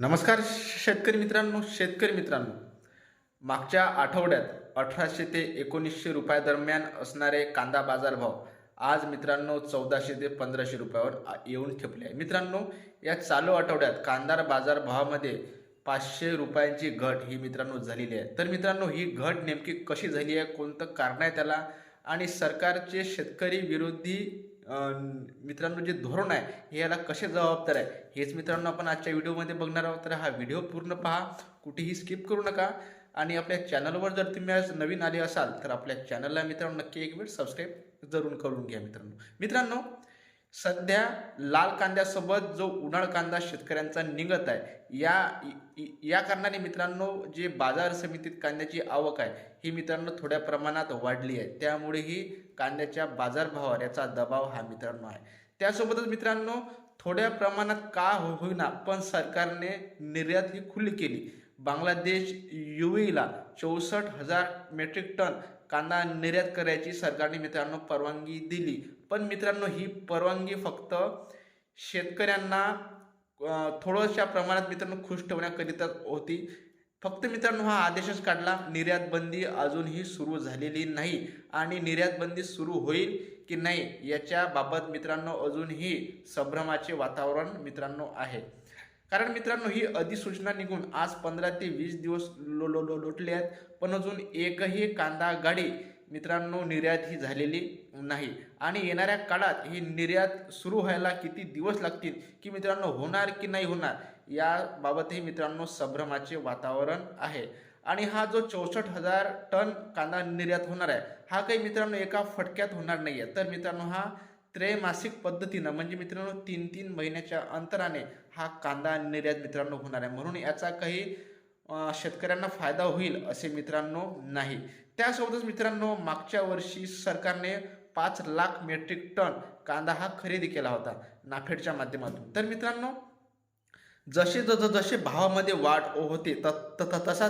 नमस्कार शेतकरी मित्रांनो शेतकरी मित्रांनो. मागच्या आठवड्यात अठराशे ते एकोणीसशे रुपयादरम्यान असणारे कांदा बाजारभाव आज मित्रांनो चौदाशे ते पंधराशे रुपयावर येऊन ठेपले आहे. मित्रांनो या चालू आठवड्यात कांदा बाजारभावामध्ये पाचशे रुपयांची घट ही मित्रांनो झालेली आहे. तर मित्रांनो ही घट नेमकी कशी झाली आहे? कोणतं कारण आहे त्याला? आणि सरकारचे शेतकरी विरोधी मित्रांनो जे धोरण आहे हे याला कसे जबाबदार आहे हेच मित्रांनो आपण आजच्या व्हिडिओमध्ये बघणार आहोत. तर हा व्हिडिओ पूर्ण पहा कुठेही स्किप करू नका. आणि आपल्या चॅनलवर जर तुम्ही आज नवीन आले असाल तर आपल्या चॅनलला मित्रांनो नक्की एक वेळ सबस्क्राईब जरूर करून घ्या मित्रांनो. मित्रांनो सध्या लाल कांद्यासोबत जो उन्हाळ कांदा शेतकऱ्यांचा निघत आहे या या कारणाने मित्रांनो जे बाजार समितीत कांद्याची आवक आहे ही मित्रांनो थोड्या प्रमाणात वाढली आहे. त्यामुळेही कांद्याच्या बाजारभावावर याचा दबाव हा मित्रांनो आहे. त्यासोबतच मित्रांनो थोड्या प्रमाणात का हो-, होईना पण सरकारने निर्यात ही खुली केली. बांगलादेश युएला चौसष्ट हजार मेट्रिक टन कांदा निर्यात करायची सरकारने मित्रांनो परवानगी दिली. पण मित्रांनो ही परवानगी फक्त शेतकऱ्यांना थोड्याशा प्रमाणात मित्रांनो खुश ठेवण्याकरिता होती. फक्त मित्रांनो हा आदेशच काढला निर्यात बंदी अजूनही सुरू झालेली नाही. आणि निर्यात बंदी सुरू होईल की नाही याच्याबाबत मित्रांनो अजूनही संभ्रमाचे वातावरण मित्रांनो आहे. कारण मित्रांनो ही अधिसूचना निघून आज पंधरा ते वीस दिवस लो लो लो लोटले आहेत. पण अजून एकही कांदा गाडी मित्रांनो निर्यात ही झालेली नाही. आणि येणाऱ्या काळात ही निर्यात सुरू व्हायला किती दिवस लागतील की मित्रांनो होणार की नाही होणार याबाबतही मित्रांनो संभ्रमाचे वातावरण आहे. आणि हा जो चौसष्ट हजार टन कांदा निर्यात होणार आहे हा काही मित्रांनो एका फटक्यात होणार नाही आहे तर मित्रांनो हा त्रैमासिक पद्धतीनं म्हणजे मित्रांनो तीन तीन महिन्याच्या अंतराने हा कांदा निर्यात मित्रांनो होणार आहे. म्हणून याचा काही शेतकऱ्यांना फायदा होईल असे मित्रांनो नाही. त्यासोबतच मित्रांनो मागच्या वर्षी सरकारने पाच लाख मेट्रिक टन कांदा हा खरेदी केला होता नाफेडच्या माध्यमातून. तर मित्रांनो जसे जसजसे जसे भावामध्ये वाढ होते त तसा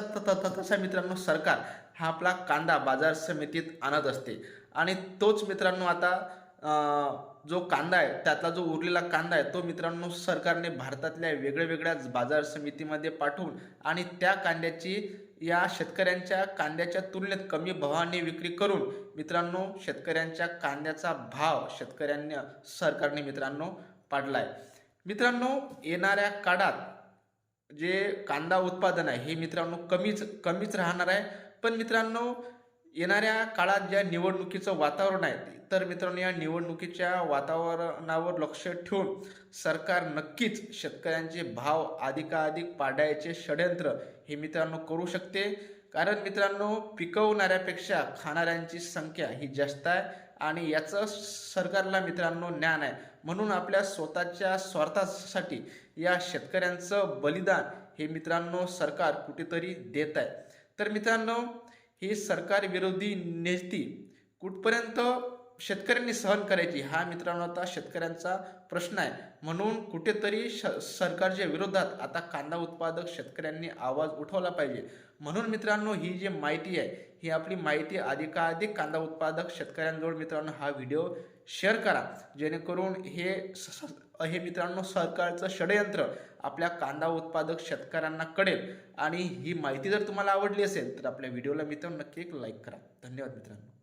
तसा मित्रांनो सरकार हा आपला कांदा बाजार समितीत आणत असते. आणि तोच मित्रांनो आता जो कांदा आहे त्यातला जो उरलेला कांदा आहे तो मित्रांनो सरकारने भारतातल्या वेगळ्या वेगळ्या बाजार समितीमध्ये पाठवून आणि त्या कांद्याची या शेतकऱ्यांच्या कांद्याच्या तुलनेत कमी भावाने विक्री करून मित्रांनो शेतकऱ्यांच्या कांद्याचा भाव शेतकऱ्यांनी सरकारने मित्रांनो पाडला आहे मित्रांनो येणाऱ्या काळात जे कांदा उत्पादन आहे हे मित्रांनो कमीच कमीच राहणार आहे. पण मित्रांनो येणाऱ्या काळात ज्या निवडणुकीचं वातावरण आहे तर मित्रांनो या निवडणुकीच्या वातावरणावर लक्ष ठेवून सरकार नक्कीच शेतकऱ्यांचे भाव अधिकाधिक पाडायचे षडयंत्र हे मित्रांनो करू शकते. कारण मित्रांनो पिकवणाऱ्यापेक्षा खाणाऱ्यांची संख्या ही जास्त आहे आणि याचं सरकारला मित्रांनो ज्ञान आहे. म्हणून आपल्या स्वतःच्या स्वार्थासाठी या शेतकऱ्यांचं बलिदान हे मित्रांनो सरकार कुठेतरी देत आहे. तर मित्रांनो ही सरकार विरोधी नेती कुठपर्यंत शेतकऱ्यांनी सहन करायची हा मित्रांनो आता शेतकऱ्यांचा प्रश्न आहे. म्हणून कुठेतरी श सरकारच्या विरोधात आता कांदा उत्पादक शेतकऱ्यांनी आवाज उठवला पाहिजे. म्हणून मित्रांनो ही जी माहिती आहे ही आपली माहिती अधिकाधिक कांदा उत्पादक शेतकऱ्यांजवळ मित्रांनो हा व्हिडिओ शेअर करा. जेणेकरून हे स- हे मित्रांनो सरकारचं षडयंत्र आपल्या कांदा उत्पादक शेतकऱ्यांना कळेल. आणि ही माहिती जर तुम्हाला आवडली असेल तर आपल्या व्हिडिओला मित्रांनो नक्की एक लाईक करा. धन्यवाद मित्रांनो.